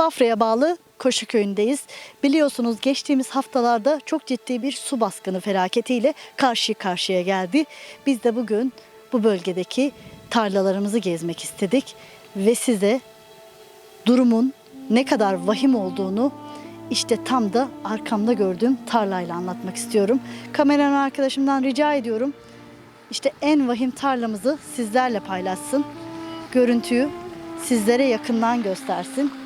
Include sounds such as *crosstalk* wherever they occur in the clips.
Bafra'ya bağlı Koşuköy'ündeyiz. Biliyorsunuz geçtiğimiz haftalarda çok ciddi bir su baskını felaketiyle karşı karşıya geldi. Biz de bugün bu bölgedeki tarlalarımızı gezmek istedik ve size durumun ne kadar vahim olduğunu işte tam da arkamda gördüğüm tarlayla anlatmak istiyorum. Kameraman arkadaşımdan rica ediyorum. İşte en vahim tarlamızı sizlerle paylaşsın. Görüntüyü sizlere yakından göstersin.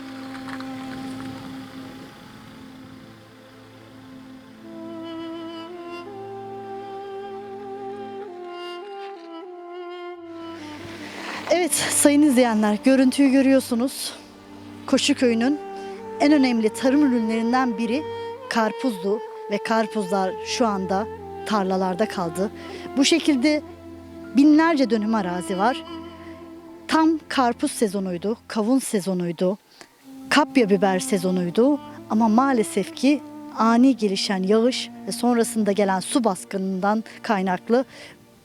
Evet sayın izleyenler görüntüyü görüyorsunuz. Koşuköy'ünün en önemli tarım ürünlerinden biri karpuzdu ve karpuzlar şu anda tarlalarda kaldı. Bu şekilde binlerce dönüm arazi var. Tam karpuz sezonuydu, kavun sezonuydu, kapya biber sezonuydu ama maalesef ki ani gelişen yağış ve sonrasında gelen su baskınından kaynaklı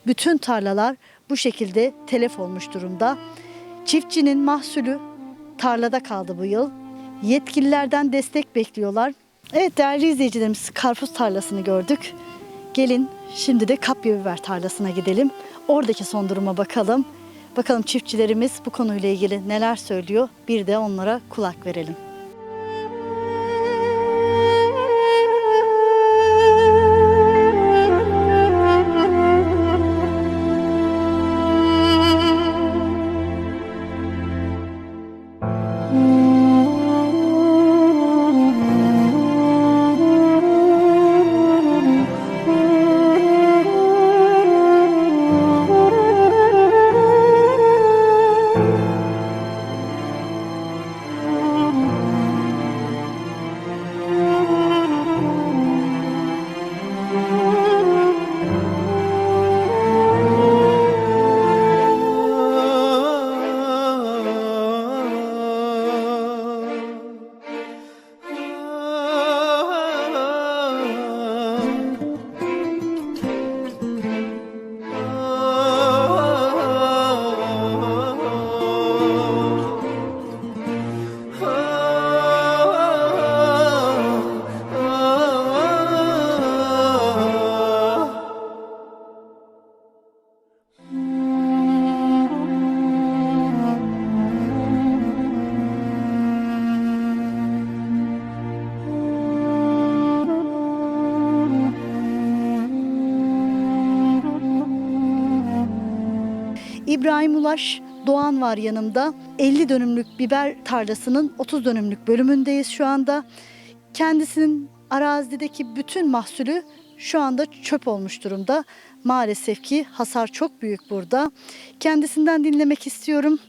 bütün tarlalar bu şekilde telef olmuş durumda. Çiftçinin mahsulü tarlada kaldı bu yıl. Yetkililerden destek bekliyorlar. Evet değerli izleyicilerimiz karpuz tarlasını gördük. Gelin şimdi de kapya biber tarlasına gidelim. Oradaki son duruma bakalım. Bakalım çiftçilerimiz bu konuyla ilgili neler söylüyor. Bir de onlara kulak verelim. İbrahim Ulaş Doğan var yanımda. 50 dönümlük biber tarlasının 30 dönümlük bölümündeyiz şu anda. Kendisinin arazideki bütün mahsulü şu anda çöp olmuş durumda. Maalesef ki hasar çok büyük burada. Kendisinden dinlemek istiyorum.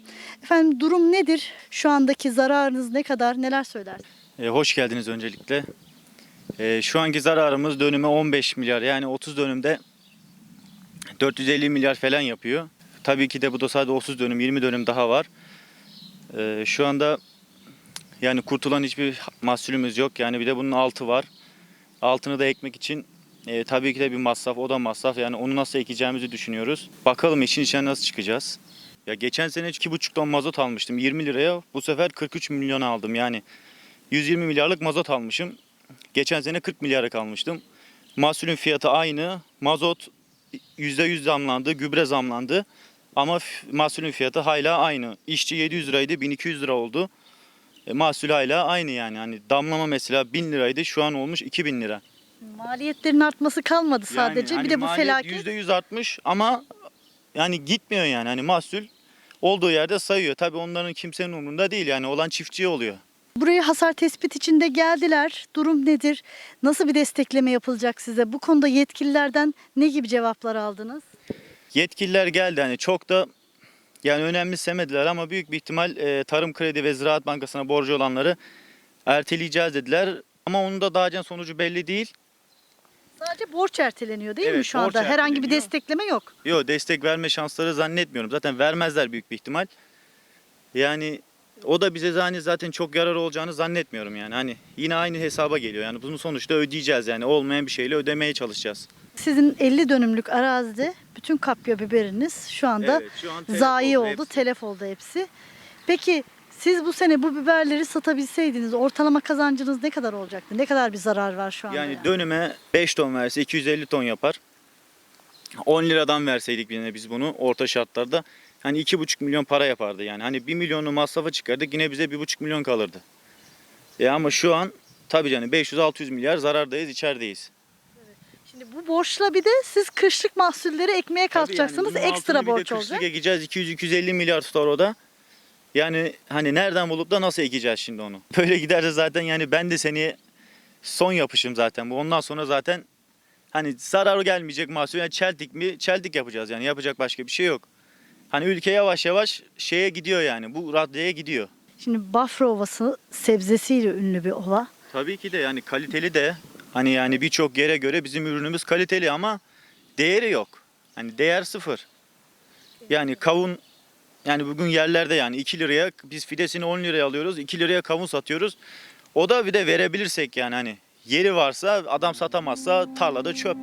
Efendim durum nedir? Şu andaki zararınız ne kadar? Neler söylersiniz? E, hoş geldiniz öncelikle. E, şu anki zararımız dönüme 15 milyar yani 30 dönümde 450 milyar falan yapıyor. Tabii ki de bu da sadece 30 dönüm 20 dönüm daha var. E, şu anda yani kurtulan hiçbir mahsulümüz yok. Yani bir de bunun altı var. Altını da ekmek için e, tabii ki de bir masraf o da masraf. Yani onu nasıl ekeceğimizi düşünüyoruz. Bakalım işin içine nasıl çıkacağız. Ya geçen sene 2,5 ton mazot almıştım 20 liraya. Bu sefer 43 milyon aldım. Yani 120 milyarlık mazot almışım. Geçen sene 40 milyara kalmıştım. Mahsulün fiyatı aynı. Mazot %100 zamlandı, gübre zamlandı. Ama mahsulün fiyatı hala aynı. İşçi 700 liraydı, 1200 lira oldu. E, mahsul hala aynı yani. Hani damlama mesela 1000 liraydı, şu an olmuş 2000 lira. Maliyetlerin artması kalmadı sadece. Yani bir hani de bu maliyet felaket. %100 artmış ama yani gitmiyor yani. Hani mahsul olduğu yerde sayıyor. Tabii onların kimsenin umurunda değil yani. Olan çiftçiye oluyor. Buraya hasar tespit içinde geldiler. Durum nedir? Nasıl bir destekleme yapılacak size? Bu konuda yetkililerden ne gibi cevaplar aldınız? Yetkililer geldi hani çok da yani önemsemediler ama büyük bir ihtimal e, Tarım Kredi ve Ziraat Bankası'na borcu olanları erteleyeceğiz dediler. Ama onun da daha sonucu belli değil. Sadece borç erteleniyor değil mi Evet, şu borç anda? Herhangi bir erteleniyor. destekleme yok. Yok destek verme şansları zannetmiyorum. Zaten vermezler büyük bir ihtimal. Yani o da bize hani zaten çok yarar olacağını zannetmiyorum yani. Hani yine aynı hesaba geliyor. Yani bunu sonuçta ödeyeceğiz yani. Olmayan bir şeyle ödemeye çalışacağız. Sizin 50 dönümlük arazide bütün kapya biberiniz şu anda Evet, şu an telef zayi oldu oldu, hepsi. telef oldu hepsi. Peki Siz bu sene bu biberleri satabilseydiniz ortalama kazancınız ne kadar olacaktı? Ne kadar bir zarar var şu anda? Yani dönüme 5 ton verse 250 ton yapar. 10 liradan verseydik yine biz bunu orta şartlarda hani 2,5 milyon para yapardı yani. Hani 1 milyonu masrafa çıkardık yine bize 1,5 milyon kalırdı. E ama şu an tabii yani 500-600 milyar zarardayız içerideyiz. Şimdi bu borçla bir de siz kışlık mahsulleri ekmeye kalkacaksınız. Yani Ekstra borç kışlık olacak. ekeceğiz 200-250 milyar tutar o da. Yani hani nereden bulup da nasıl ekeceğiz şimdi onu? *laughs* Böyle giderse zaten yani ben de seni son yapışım zaten bu. Ondan sonra zaten hani zarar gelmeyecek mahsul. Yani çeltik mi? Çeltik yapacağız yani yapacak başka bir şey yok. Hani ülke yavaş yavaş şeye gidiyor yani bu raddeye gidiyor. Şimdi Bafra Ovası sebzesiyle ünlü bir ova. Tabii ki de yani kaliteli de hani yani birçok yere göre bizim ürünümüz kaliteli ama değeri yok. Hani değer sıfır. Yani kavun yani bugün yerlerde yani 2 liraya biz fidesini 10 liraya alıyoruz. 2 liraya kavun satıyoruz. O da bir de verebilirsek yani hani yeri varsa adam satamazsa tarlada çöp.